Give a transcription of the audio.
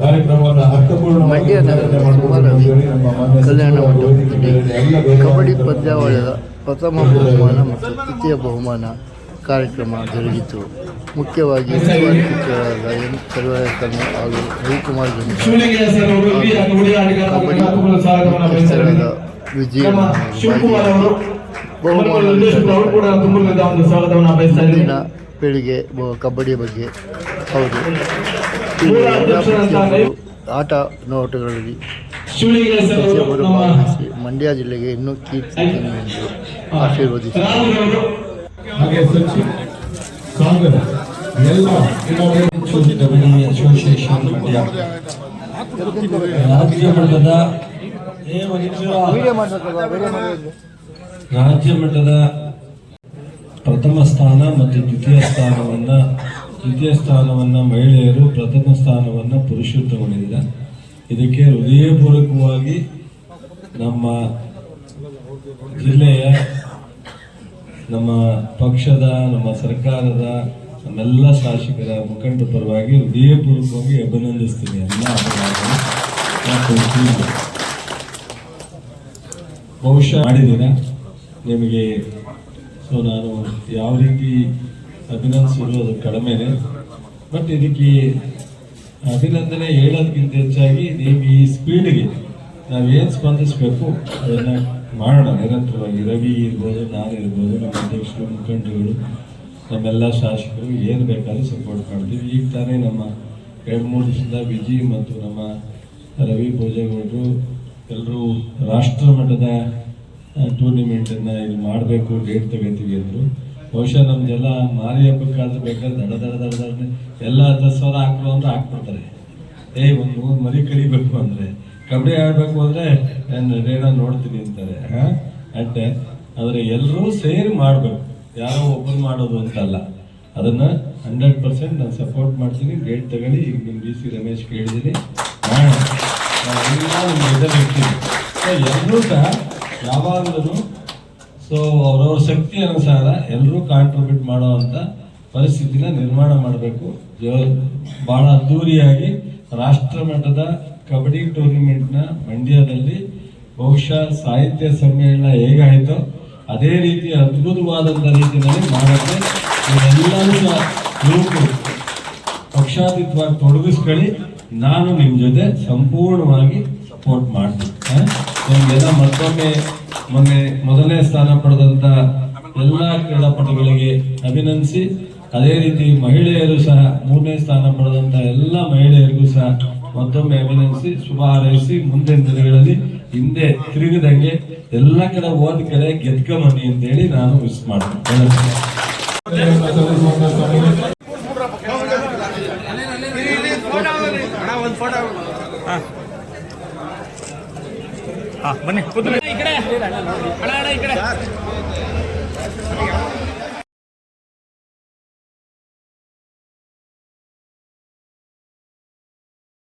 ಕಾರ್ಯಕ್ರಮವನ್ನು ಅರ್ಥಪೂರ್ಣ ಕಲ್ಯಾಣ ಮಂಟಪದಲ್ಲಿ ಕಬಡ್ಡಿ ಪಂದ್ಯಾವಳಿಯ ಪ್ರಥಮ ಬಹುಮಾನ ಮತ್ತು ತೃತೀಯ ಬಹುಮಾನ ಕಾರ್ಯಕ್ರಮ ಜರುಗಿತು. ಮುಖ್ಯವಾಗಿ ಸಚಿವರಾದ ಎನ್ ಕರುವಾಯಕರ್ಮ ಹಾಗೂ ರವಿಕುಮಾರ್ ಮುಖ್ಯಸ್ಥರಾದ ವಿಜಯ ಬಹುಮಾನ ನಿರ್ದೇಶಕರು ಅವರು ಒಂದು ಸ್ವಾಗತವನ್ನು ಬಯಸ್ತಾ ಇದ್ದೀನಿ ಮುಂದಿನ ಪೀಳಿಗೆ ಬ- ಕಬಡ್ಡಿ ಬಗ್ಗೆ ಹೌದು. ಆಟ ನೋಟಗಳಲ್ಲಿ ನಮ್ಮ ಭಾಗವಹಿಸಿ ಮಂಡ್ಯ ಜಿಲ್ಲೆಗೆ ಇನ್ನೂ ಕೀರ್ತಿ ಎಂದು ಆಶೀರ್ವದಿಸಿ. ಹಾಗೆ ಸಾಗರ್ ಎಲ್ಲ ಕಬಡ್ಡಿ ಅಸೋಸಿಯೇಷನ್ ಮಂಡ್ಯ ರಾಜ್ಯ ಮಟ್ಟದ ರಾಜ್ಯ ಮಟ್ಟದ ಪ್ರಥಮ ಸ್ಥಾನ ಮತ್ತು ದ್ವಿತೀಯ ಸ್ಥಾನವನ್ನ ದ್ವಿತೀಯ ಸ್ಥಾನವನ್ನು ಮಹಿಳೆಯರು ಪ್ರಥಮ ಸ್ಥಾನವನ್ನು ಪುರುಷರು ತಗೊಂಡಿದ್ದಾರೆ ಇದಕ್ಕೆ ಹೃದಯಪೂರ್ವಕವಾಗಿ ನಮ್ಮ ಜಿಲ್ಲೆಯ, ನಮ್ಮ ಪಕ್ಷದ, ನಮ್ಮ ಸರ್ಕಾರದ, ನಮ್ಮೆಲ್ಲ ಶಾಸಕರ ಮುಖಂಡ ಪರವಾಗಿ ಹೃದಯಪೂರ್ವಕವಾಗಿ ಅಭಿನಂದಿಸ್ತೀನಿ ಎಲ್ಲ ಬಹುಶಃ ಮಾಡಿದ್ದೀರಾ? ನಿಮಗೆ, ಸೊ ನಾನು ಯಾವ ರೀತಿ ಅಭಿನಂದಿಸೋದು ಕಡಿಮೆ ಕಡಿಮೆನೆ. ಬಟ್ ಇದಕ್ಕೆ ಅಭಿನಂದನೆ ಹೇಳೋದಕ್ಕಿಂತ ಹೆಚ್ಚಾಗಿ ನೀವು ಈ ಸ್ಪೀಡ್ಗೆ ನಾವೇನು ಸ್ಪಂದಿಸಬೇಕು ಅದನ್ನು ಮಾಡೋಣ. ನಿರಂತರವಾಗಿ ರವಿ ಇರ್ಬೋದು, ನಾನು ಇರ್ಬೋದು, ನಮ್ಮ ಅಧ್ಯಕ್ಷರು, ಮುಖಂಡರುಗಳು, ನಮ್ಮೆಲ್ಲ ಶಾಸಕರು ಏನು ಬೇಕಾದ್ರೂ ಸಪೋರ್ಟ್ ಮಾಡ್ತೀವಿ. ಈಗ ತಾನೇ ನಮ್ಮ ಎರಡು ಮೂರು ದಿವಸದ ವಿಜಿ ಮತ್ತು ನಮ್ಮ ರವಿ ಭೋಜೇಗೌಡರು ಎಲ್ಲರೂ ರಾಷ್ಟ್ರ ಮಟ್ಟದ ಟೂರ್ನಿಮೆಂಟನ್ನು ಇಲ್ಲಿ ಮಾಡಬೇಕು ಡೇಟ್ ತಗೋತೀವಿ ಅಂದರು. ಬಹುಶಃ ನಮ್ದೆಲ್ಲ ಮಾರಿ ಹಬ್ಬಕ್ಕಾದ್ರೆ ಬೇಕಾದ್ರೆ ದಡ ದಡ ದಡ ದಡ ಎಲ್ಲ ಹತ್ತು ಸಾವಿರ ಹಾಕ್ರು ಅಂದ್ರೆ ಹಾಕ್ಬಿಡ್ತಾರೆ. ಏ, ಒಂದು ಮೂರು ಮರಿ ಕಡಿಬೇಕು ಅಂದರೆ. ಕಬಡ್ಡಿ ಆಡಬೇಕು ಅಂದರೆ ನಾನು ರೇಣ ನೋಡ್ತೀನಿ ಅಂತಾರೆ. ಹಾಂ? ಅಟ್ಟೆ, ಆದರೆ ಎಲ್ಲರೂ ಸೇರಿ ಮಾಡಬೇಕು. ಯಾರೋ ಒಬ್ಬರು ಮಾಡೋದು ಅಂತಲ್ಲ. ಅದನ್ನು ಹಂಡ್ರೆಡ್ ಪರ್ಸೆಂಟ್ ನಾನು ಸಪೋರ್ಟ್ ಮಾಡ್ತೀನಿ. ಡೇಟ್ ತಗೊಳ್ಳಿ. ಈಗ ನಿಮ್ಮ ಡಿ ಸಿ ರಮೇಶ್ ಕೇಳಿದ್ದೀನಿ ಹಾಂ ಎಲ್ಲ ಎಲ್ಲರೂ ಸಹ ಯಾವಾಗಲೂ ಸೊ ಅವ್ರವ್ರ ಶಕ್ತಿ ಅನುಸಾರ ಎಲ್ಲರೂ ಕಾಂಟ್ರಿಬ್ಯೂಟ್ ಮಾಡುವಂಥ ಪರಿಸ್ಥಿತಿನ ನಿರ್ಮಾಣ ಮಾಡಬೇಕು. ಭಾಳ ಅದ್ದೂರಿಯಾಗಿ ರಾಷ್ಟ್ರ ಮಟ್ಟದ ಕಬಡ್ಡಿ ಟೂರ್ನಿಮೆಂಟ್ನ ಮಂಡ್ಯದಲ್ಲಿ ಬಹುಶಃ ಸಾಹಿತ್ಯ ಸಮ್ಮೇಳನ ಹೇಗಾಯಿತೋ, ಅದೇ ರೀತಿ ಅದ್ಭುತವಾದಂಥ ರೀತಿಯಲ್ಲಿ ಮಾಡೋಕ್ಕೆ ಎಲ್ಲರೂ ಪಕ್ಷಾತೀತವಾಗಿ ತೊಡಗಿಸ್ಕೊಳ್ಳಿ. ನಾನು ನಿಮ್ಮ ಜೊತೆ ಸಂಪೂರ್ಣವಾಗಿ ಸಪೋರ್ಟ್ ಮಾಡ್ತೀನಿ? ನಿಮ್ಗೆಲ್ಲ ಮತ್ತೊಮ್ಮೆ ಮೊನ್ನೆ ಮೊದಲನೇ ಸ್ಥಾನ ಪಡೆದಂತ ಎಲ್ಲ ಕ್ರೀಡಾಪಟುಗಳಿಗೆ ಅಭಿನಂದಿಸಿ, ಅದೇ ರೀತಿ ಮಹಿಳೆಯರು ಸಹ ಮೂರನೇ ಸ್ಥಾನ ಪಡೆದಂತ ಎಲ್ಲ ಮಹಿಳೆಯರಿಗೂ ಸಹ ಮತ್ತೊಮ್ಮೆ ಅಭಿನಂದಿಸಿ, ಶುಭ ಹಾರೈಸಿ, ಮುಂದಿನ ದಿನಗಳಲ್ಲಿ ಹಿಂದೆ ತಿರುಗಿದಂಗೆ ಎಲ್ಲ ಕಡೆ ಹೋದ ಕಡೆ ಗೆದ್ಕೊಂಬನ್ನಿ ಅಂತೇಳಿ ನಾನು ವಿಶ್ ಮಾಡ್ತೀನಿ. ಹಾ ಬನ್ನಿ. ಈ ಕಡೆ ಈ ಕಡೆ